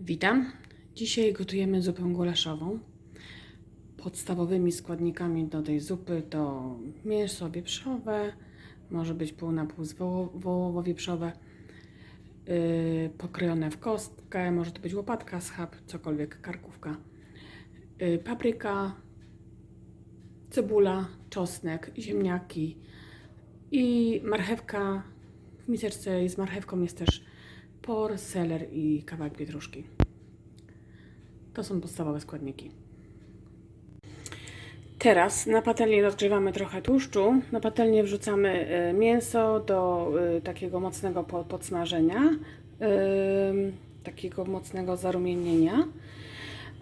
Witam. Dzisiaj gotujemy zupę gulaszową. Podstawowymi składnikami do tej zupy to mięso wieprzowe, może być pół na pół z woło- wołowo-wieprzowe, yy, pokrojone w kostkę, może to być łopatka, schab, cokolwiek, karkówka, yy, papryka, cebula, czosnek, ziemniaki i marchewka. W miseczce z marchewką jest też por, seler i kawałek pietruszki. To są podstawowe składniki. Teraz na patelni rozgrzewamy trochę tłuszczu. Na patelnię wrzucamy e, mięso do e, takiego mocnego po- podsmażenia, e, takiego mocnego zarumienienia.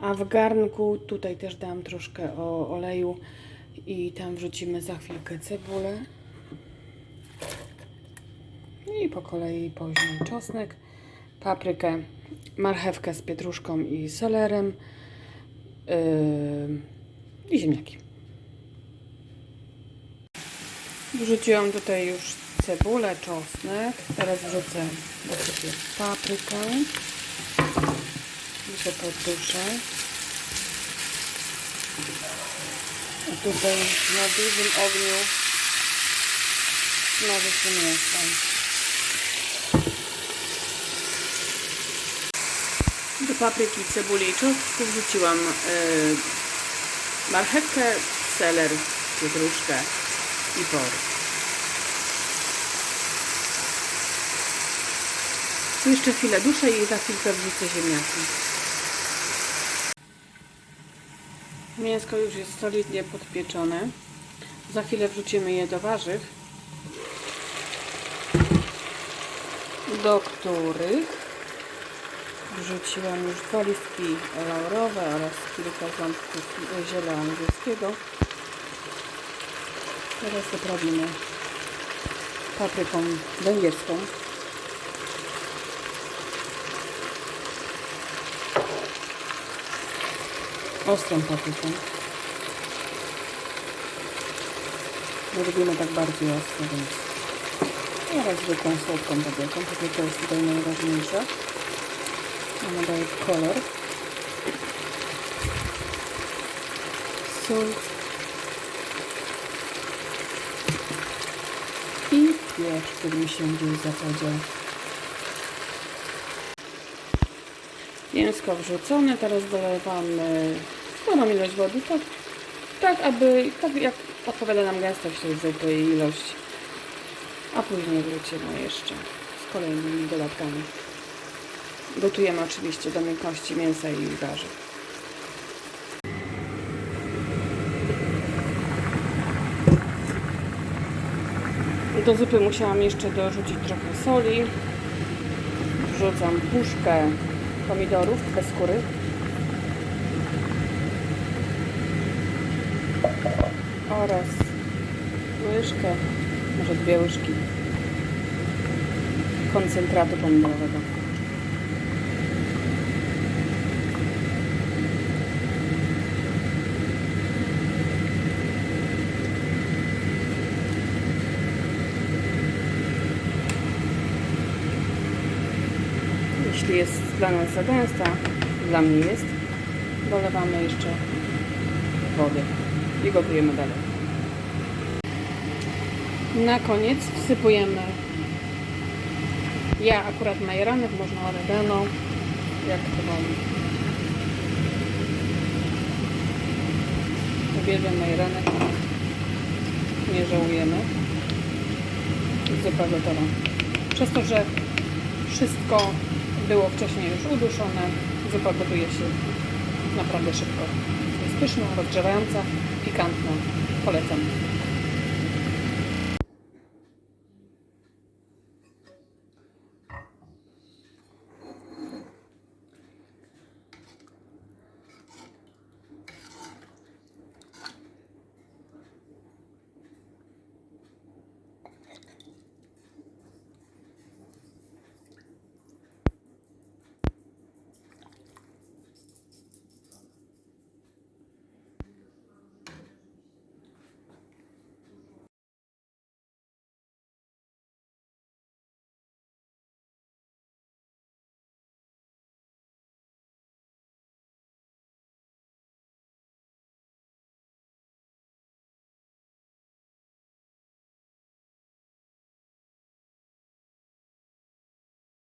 A w garnku tutaj też dam troszkę oleju i tam wrzucimy za chwilkę cebulę. I po kolei później czosnek, paprykę, marchewkę z pietruszką i selerem yy, i ziemniaki. Wrzuciłam tutaj już cebulę, czosnek. Teraz wrzucę dosypię paprykę. Muszę podduszę. I tutaj na dużym ogniu smaży się mięso. Do papryki, cebuli i czosnku wrzuciłam yy, marchewkę, seler, pietruszkę i por. Jeszcze chwilę duszę i za chwilkę wrzucę ziemniaki. Mięsko już jest solidnie podpieczone. Za chwilę wrzucimy je do warzyw, do których Wrzuciłam już dwa listki laurowe oraz kilka ząbków ziela angielskiego. Teraz doprawimy papryką węgierską. Ostrą papryką. Nie lubimy tak bardziej ostro, więc teraz zwykłą słodką papryką. Papryka jest tutaj najważniejsza. Ona daje kolor. Sól. I pieprz, który mi się gdzieś zapodział. Mięsko wrzucone, teraz dolewamy sporą ilość wody, tak, tak aby, tak jak odpowiada nam gęstość tej zupy i ilość. A później wrócimy jeszcze z kolejnymi dodatkami. Gotujemy oczywiście do miękkości mięsa i warzyw. Do zupy musiałam jeszcze dorzucić trochę soli. Wrzucam puszkę pomidorów bez skóry. Oraz łyżkę, może dwie łyżki koncentratu pomidorowego. Jeśli jest dla nas za gęsta, dla mnie jest, dolewamy jeszcze wody i gotujemy dalej. Na koniec wsypujemy ja akurat majeranek, można oregano, jak to woli. Uwielbiam majeranek, nie żałujemy. Zupa gotowa. Przez to, że wszystko było wcześniej już uduszone. Zupa gotuje się naprawdę szybko. Jest pyszna, rozgrzewająca, pikantna. Polecam.